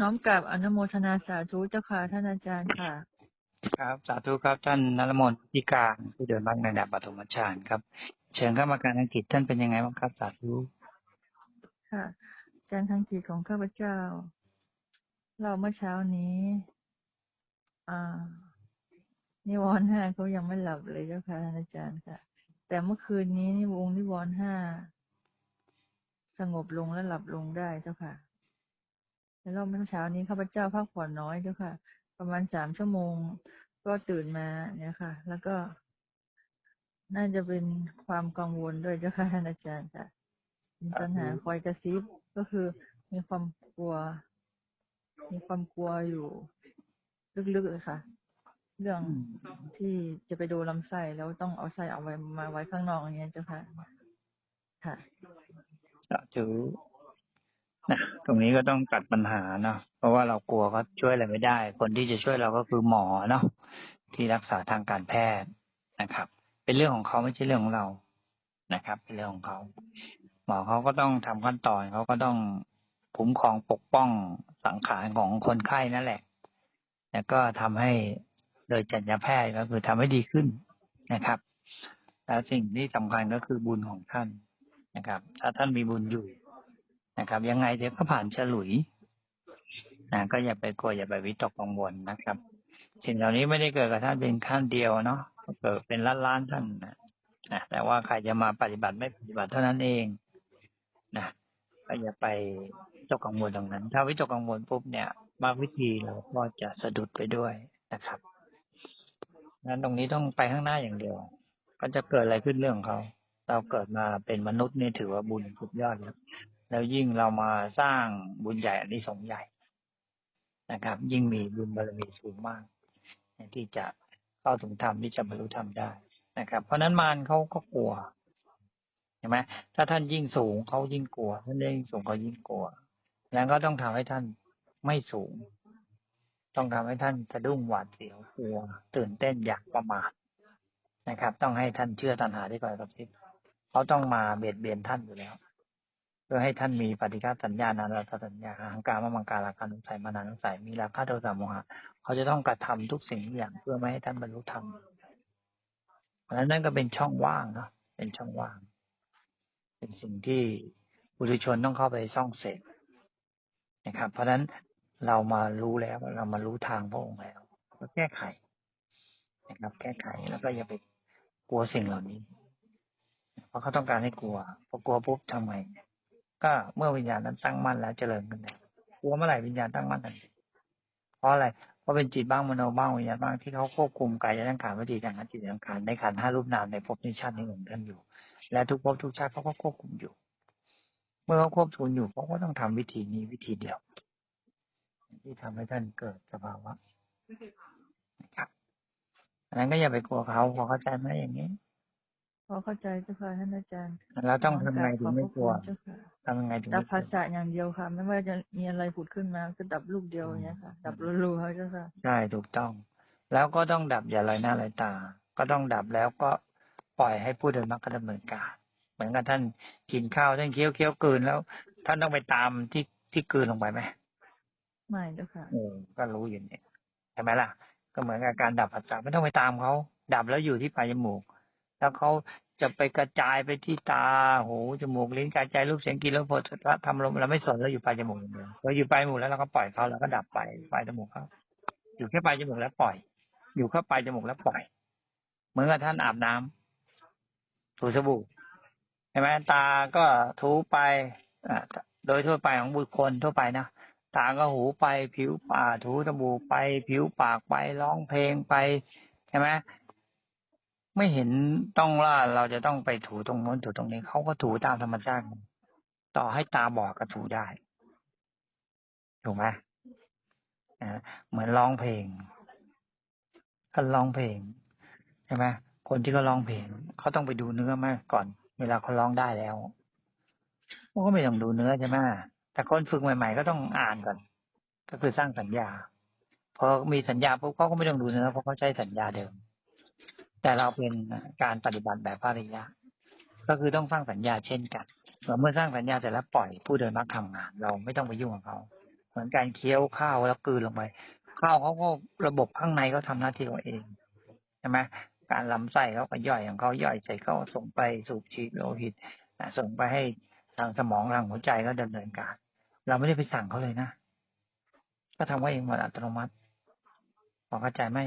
น้อมกราบอนุโมทนาสาธุเจ้าค่ะท่านอาจารย์ค่ะ ครับสาธุครับท่านนรมนพิการผู้เดินบ้างในระดับปฐมฌานครับ เชิญเข้ามาการอังกฤษท่านเป็นยังไงบ้างครับสาธุค่ะอาจารย์ทางจิตของข้าพเจ้า เราเมื่อเช้านี้ อ่านิวรณ์ห้าเขายังไม่หลับเลยเจ้าค่ะท่านอาจารย์ค่ะ แต่เมื่อคืนนี้นิวงนิวรณ์ห้าสงบลงและหลับลงได้เจ้าค่ะ แล้วเราเมื่อเช้านี้ข้าพเจ้าพักผ่อนน้อยเจ้าค่ะ ประมาณสามชั่วโมง ก็ตื่นมาเนี่ยค่ะ แล้วก็ น่าจะเป็นความกังวลด้วยเจ้าค่ะท่านอาจารย์ค่ะมีปัญหาคอยกระซิบก็คือมีความกลัว มีความกลัวอยู่ ลึกๆเลยค่ะ เรื่องที่จะไปดูลำไส้แล้วต้องเอาไส้เอาไว้มาไว้ข้างนอกอย่างเงี้ยเจ้าค่ะ ค่ะสาธุ นะตรงนี้ก็ต้องตัดปัญหาเนาะเพราะว่าเรากลัวเขาช่วยอะไรไม่ได้ คนที่จะช่วยเราก็คือหมอเนาะที่รักษาทางการแพทย์นะครับ เป็นเรื่องของเขาไม่ใช่เรื่องของเรานะครับ เป็นเรื่องของเขา หมอเขาก็ต้องทำขั้นตอนเขาก็ต้องคุ้มครองปกป้องสังขารของคนไข้นั่นแหละ แล้วก็ทำให้โดยจัญญาแพทย์ก็คือทำให้ดีขึ้นนะครับ แล้วสิ่งที่สำคัญก็คือบุญของท่านนะครับ ถ้าท่านมีบุญอยู่ นะครับ ยังไงเดี๋ยวก็ผ่านฉลุยนะก็อย่าไปกลัวอย่าไปวิตกกังวลนะครับ สิ่งเหล่านี้ไม่ได้เกิดกับท่านเป็นขั้นเดียวเนาะเกิดเป็นล้านล้านๆท่านนะนะแต่ว่าใครจะมาปฏิบัติไม่ปฏิบัติเท่านั้นเองนะก็อย่าไปวิตกกังวลตรงนั้น ถ้าวิตกกังวลปุ๊บเนี่ยบางวิธีเราก็จะสะดุดไปด้วยนะครับนั้นตรงนี้ต้องไปข้างหน้าอย่างเดียว ก็จะเกิดอะไรขึ้นเรื่องของเขา เราเกิดมาเป็นมนุษย์นี่ถือว่าบุญสุดยอดแล้ว แล้วยิ่งเรามาสร้างบุญใหญ่อันนี้สงใหญ่นะครับ ยิ่งมีบุญบารมีสูงมาก ที่จะเข้าถึงธรรมที่จะบรรลุธรรมได้นะครับ เพราะนั้นมารเขาก็กลัวเห็นไหมถ้าท่านยิ่งสูงเขายิ่งกลัว ท่านยิ่งสูงเขายิ่งกลัว แล้วก็ต้องทำให้ท่านไม่สูง ต้องทำให้ท่านสะดุ้งหวาดเสียวกลัว ตื่นเต้นอยากประมาทนะครับ ต้องให้ท่านเชื่อตัณหาที่ก่อนกับทิศเขาต้องมาเบียดเบียนท่านอยู่แล้ว พื่อให้ท่านมีปฏิฆาสัญญานารัตสัญญาหังการมมังการาการนุสัยมานานุสัยมีราคะโทสะโมหะ เขาจะต้องกระทำทุกสิ่งทุกอย่างเพื่อไม่ให้ท่านบรรลุธรรมเพราะฉะนั้นนั่นก็เป็นช่องว่างเนาะเป็นช่องว่าง เป็นสิ่งที่บุรุชนต้องเข้าไปซ่องเสร็จนะครับ เพราะฉะนั้นเรามารู้แล้วเรามารู้ทางพระองค์แล้วก็แก้ไขนะครับแก้ไขแล้วก็อย่าไปกลัวสิ่งเหล่านี้ เพราะเขาต้องการให้กลัวพอกลัวปุ๊บทำไง ก็เมื่อวิญญาณนั้นตั้งมั่นแล้วเจริญขึ้นแล้วกลัวเมื่อไหร่วิญญาณตั้งมั่นทันทีเพราะอะไร เพราะเป็นจิตบ้างมโนบ้างวิญญาณบ้างที่เขาควบคุมกายและร่างกายวิธีการจิตร่างกายในขันห้ารูปนามในภพในชาติในี้ของท่านอยู่ และทุกภพทุกชาติเขาก็ควบคุมอยู่ เมื่อเขาควบคุมอยู่เขาก็ต้องทำวิธีนี้วิธีเดียว ที่ทำให้ท่านเกิดสภาวะนะครับอันนั้นก็อย่าไปกลัวเขาพอเข้าใจไหมอย่างนี้ อเข้าใจเจ้าค่ะท่านอาจารย์เราต้องทำไงถึงไม่กลัวขอบพระคุณเจ้าค่ะทำยังไงถึงดับไม่กลัภาวษาอย่างเดียวค่ะ ไม่ว่าจะมีอะไรผุดขึ้นมาก็ดับลูกเดียวอย่างเงี้ยค่ะ ดับรัวๆเจ้าค่ะใช่ถูกต้อง แล้วก็ต้องดับอย่าลอยหน้าลอยตา ก็ต้องดับแล้วก็ปล่อยให้ผู้เดินมรรคดำเนินการเหมือนกับท่านกินข้าวท่านเคี้ยวเคี้ยวกลืนแล้ว ท่านต้องไปตามที่ที่กลืนลงไปไหมไม่เจ้าค่ะเออก็รู้อยู่เนี่ยใช่ไหมล่ะ ก็เหมือนกับการดับผัสสะไม่ต้องไปตามเขาดับแล้วอยู่ที่ปลายจมูก แล้วเขาจะไปกระจายไปที่ตาหูจมูกลิ้นกายใจรูปเสียงกลิ่นรสผลทำลมเราไม่สนเราอยู่ปลายจมูกอย่างเดียวเราอยู่ปลายจมูกแล้วเราก็ปล่อยเขาแล้วก็ดับไปปลายจมูกเขาอยู่แค่ปลายจมูกแล้วปล่อย อยู่แค่ปลายจมูกแล้วปล่อย เหมือนกับท่านอาบน้ำถูสบู่ใช่ไหมตาก็ถูไปอ่าโดยทั่วไปของบุคคลทั่วไปนะตาก็หูไปผิวปากถูสบู่ไป ผิวปากไปร้องเพลงไปใช่ไหม ไม่เห็นต้องว่าเราจะต้องไปถูตรงโน้นถูตรงนี้เขาก็ถูตามธรรมชาติต่อให้ตาบอดก็ถูได้ถูกไหมอ่าเหมือนร้องเพลงก็ร้องเพลงใช่ไหมคนที่เขาร้องเพลงเขาต้องไปดูเนื้อมาก่อน เวลาเขาร้องได้แล้วเขาก็ไม่ต้องดูเนื้อใช่ไหมแต่คนฝึกใหม่ ๆ ก็ต้องอ่านก่อน ก็คือสร้างสัญญาพอมีสัญญาปุ๊บเขาก็ไม่ต้องดูเนื้อเพราะเขาใช้สัญญาเดิม แต่เราเป็นการปฏิบัติแบบพระอริยะ ก็คือต้องสร้างสัญญาเช่นกันเมื่อสร้างสัญญาเสร็จแล้วปล่อยผู้เดินมรรคทำงาน เราไม่ต้องไปยุ่งกับเขา เหมือนการเคี้ยวข้าวแล้วกลืนลงไปข้าวเขาก็ระบบข้างในเขาทำหน้าที่ของเองใช่ไหมการลำไส้เขาก็ย่อยของเขาย่อยเสร็จเขาส่งไปสูบฉีดโลหิตส่งไปให้ทางสมองทางหัวใจก็ดำเนินการ เราไม่ได้ไปสั่งเขาเลยนะ ก็ทำไว้เองหมดอัตโนมัติพอเข้าใจไหม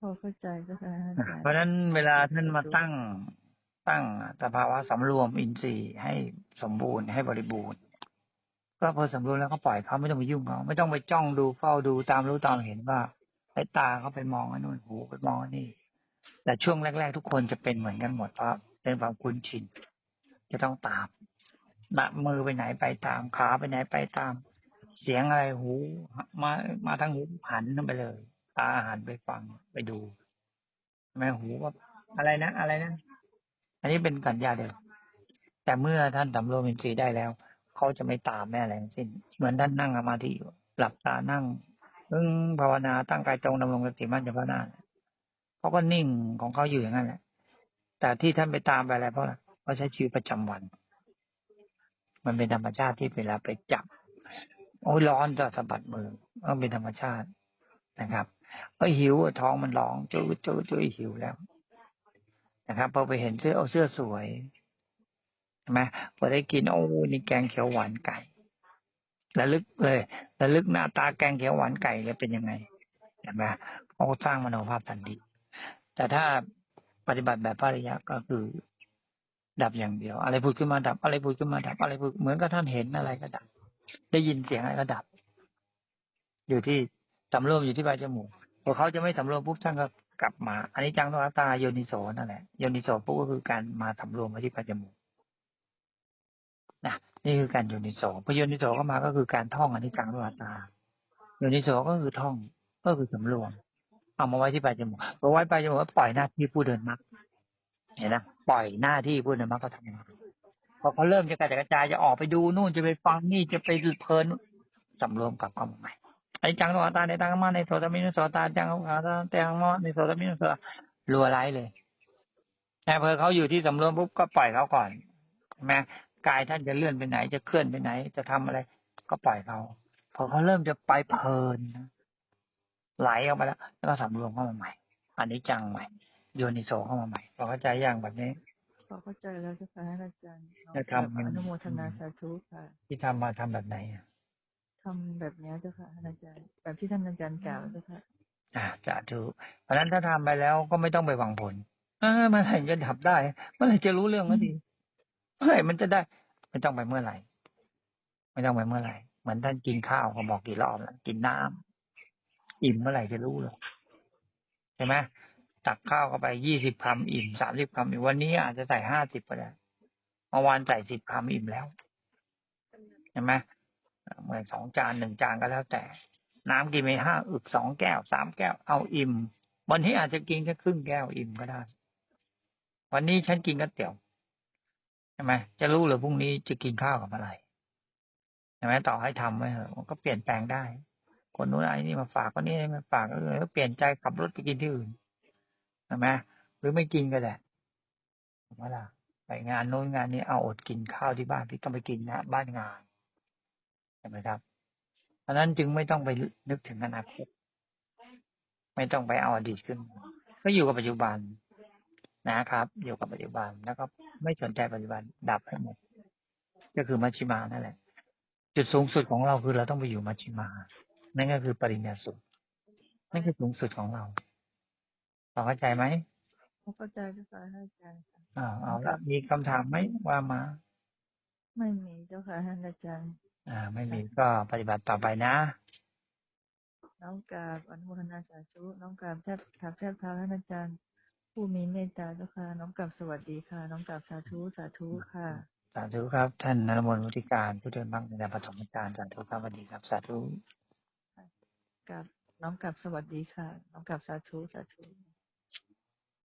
พอเข้าใจเจ้าค่ะอาจารย์เพราะฉะนั้นเวลาท่านมาตั้งตั้งสภาวะสำรวมอินทรีย์ให้สมบูรณ์ให้บริบูรณ์ ก็พอสำรวมแล้วก็ปล่อยเขาไม่ต้องไปยุ่งเขาไม่ต้องไปจ้องดูเฝ้าดูตามรู้ตามเห็นว่าไอ้ตาเขาไปมองไอ้นู่นหูไปมองไอ้นี่ แต่ช่วงแรก ๆ ทุกคนจะเป็นเหมือนกันหมดเพราะเป็นความคุ้นชินจะต้องตามดะมือไปไหนไปตามขาไปไหนไปตาม เสียงอะไรหู มามาทางหูหันไปเลย ตาหันไปฟังไปดูแม่หูว่าอะไรนะอะไรนะ อันนี้เป็นสัญญาเดียวแต่เมื่อท่านสำรวมอินทรีย์ได้แล้ว เขาจะไม่ตามแม่อะไรทั้งสิ้น เหมือนท่านนั่งสมาธิหลับตานั่งอึ้งภาวนาตั้งกายตรงดำรงสติมั่นจะภาวนาเขาก็นิ่งของเขาอยู่อย่างนั้นแหละ แต่ที่ท่านไปตามไปอะไรเพราะอะไรเพราะใช้ชีวิตประจำวัน มันเป็นธรรมชาติที่เวลาไปจับโอ้ยร้อนจะสะบัดมือก็เป็นธรรมชาติ นะครับเอ้หิวท้องมันร้องจุ้ยจุ้ยจุ้ยหิวแล้ว นะครับพอไปเห็นเสื้อเอาเสื้อสวยใช่ไหมพอได้กินโอ้นี่แกงเขียวหวานไก่ระลึกเลยระลึกหน้าตาแกงเขียวหวานไก่เลยเป็นยังไงเห็นไหมเขาสร้างมโนภาพทันทีแต่ถ้าปฏิบัติแบบพระอริยะก็คือ ดับอย่างเดียว อะไรพูดขึ้นมาดับ อะไรพูดขึ้นมาดับ อะไรพูดเหมือนกับท่านเห็นอะไรก็ดับ ได้ยินเสียงอะไรก็ดับ อยู่ที่ สำรวมอยู่ที่ปลายจมูกพอเขาจะไม่สำรวมปุ๊บท่านก็กลับมาอันนี้จังตัวตาโยนิโสนั่นแหละโยนิโสปุ๊บก็คือการมาสำรวมมาที่ปลายจมูกนะนี่คือการโยนิโสพอโยนิโสเข้ามาก็คือการท่องอันนี้จังตัวตาโยนิโสก็คือท่องก็คือสำรวม เอามาไว้ที่ปลายจมูกพอไว้ปลายจมูกก็ปล่อยหน้าที่ผู้เดินมรรคเห็นนะปล่อยหน้าที่ผู้เดินมรรคก็ทำงานพอเขาเริ่มจะกระจายกระจายจะออกไปดูนู่นจะไปฟังนี่จะไปเพลินสำรวมกลับเข้ามาใหม่ ไอ้จังโนตาในตังมาในโสตมินุโสตาจังอาตาแตงมอในโสตมินุโสตารัวไร้เลยแต่พอเขาอยู่ที่สำรวมปุ๊บก็ปล่อยเขาก่อนใช่ไหมกายท่านจะเลื่อนไปไหนจะเคลื่อนไปไหน จะทำอะไร ก็ปล่อยเขาพอเขาเริ่มจะไปเพลินนะไหลออกมาแล้วแล้วก็สำรวมเข้ามาใหม่ อันนี้จังใหม่โยนิโสเข้ามาใหม่พอเข้าใจอย่างแบบนี้พอเข้าใจแล้วเจ้าค่ะอาจารย์น้อมจะกราบทำอนุโมทนาสาธุค่ะที่ทำมาทำแบบไหนอะ ทำแบบเนี้ยเจ้าค่ะอาจารย์แบบที่ท่านอาจารย์กล่าวเจ้าค่ะอ่าสาธุเพราะฉะนั้นถ้าทำไปแล้วก็ไม่ต้องไปหวังผลเออเมื่อไหร่จะดับได้เมื่อไหร่จะรู้เรื่องก็ดีเมื่อไหร่มันจะได้ ไม่ต้องไปเมื่อไหร่ ไม่ต้องไปเมื่อไหร่เหมือนท่านกินข้าวเขาบอกกี่รอบแล้วกินน้ำอิ่มเมื่อไหร่จะรู้เลยใช่ไหมตักข้าวเข้าไปยี่สิบคำอิ่มสามสิบคำอิ่มวันนี้อาจจะใส่ห้าสิบก็ได้เมื่อวานใส่สิบคำอิ่มแล้วใช่ไหม เหมื่อสองจานหนึ่งจานก็แล้วแต่ น้ำกินไปห้าอึกสองแก้วสามแก้วเอาอิ่มวันนี้อาจจะกินแค่ครึ่งแก้วอิ่มก็ได้ วันนี้ฉันกินก๋วยเตี๋ยวใช่ไหมจะรู้เหรือพรุ่งนี้จะกินข้าวกับอะไรใช่ไหมต่อให้ทำไว้เถอะมันก็เปลี่ยนแปลงได้ คนนู้นไอ้นี่มาฝากคนนี้มาฝากเออเปลี่ยนใจขับรถไปกินที่อื่นใช่ไหมหรือไม่กินก็ได้ถูกไหมล่ะไปงานโน้นงานนี้เอาอดกินข้าวที่บ้านพี่ต้องไปกินนะบ้านงาน ใช่ไหมครับเพราะฉะนั้นจึงไม่ต้องไปนึกถึงอนาคตไม่ต้องไปเอาอดีตขึ้นมาก็อยู่กับปัจจุบันนะครับ อยู่กับปัจจุบันแล้วก็ไม่สนใจปัจจุบันดับให้หมด ก็คือมัชฌิมานั่นแหละ จุดสูงสุดของเราคือเราต้องไปอยู่มัชฌิมา นั่นก็คือปริญญาสุขนั่นคือสูงสุดของเราพอเข้าใจไหมพอเข้าใจเจ้าค่ะอาจารย์ค่ะอ่าเอาละมีคำถามไหมว่ามา ไม่มีเจ้าค่ะท่านอาจารย์ อ่า ไม่มีก็ปฏิบัติต่อไปนะ น้องกราบอนุโมทนาสาธุน้องกราบแทบกราบแทบเท้าท่านอาจารย์ ผู้มีเมตตาเจ้าค่ะ น้องกราบสวัสดีค่ะ น้องกราบสาธุสาธุค่ะ สาธุครับ ท่านนรมนมุติการผู้เดินบ้างในปฐมฌานสาธุครับสวัสดีครับ สาธุกับน้องกลับสวัสดีค่ะ น้องกลับสาธุสาธุ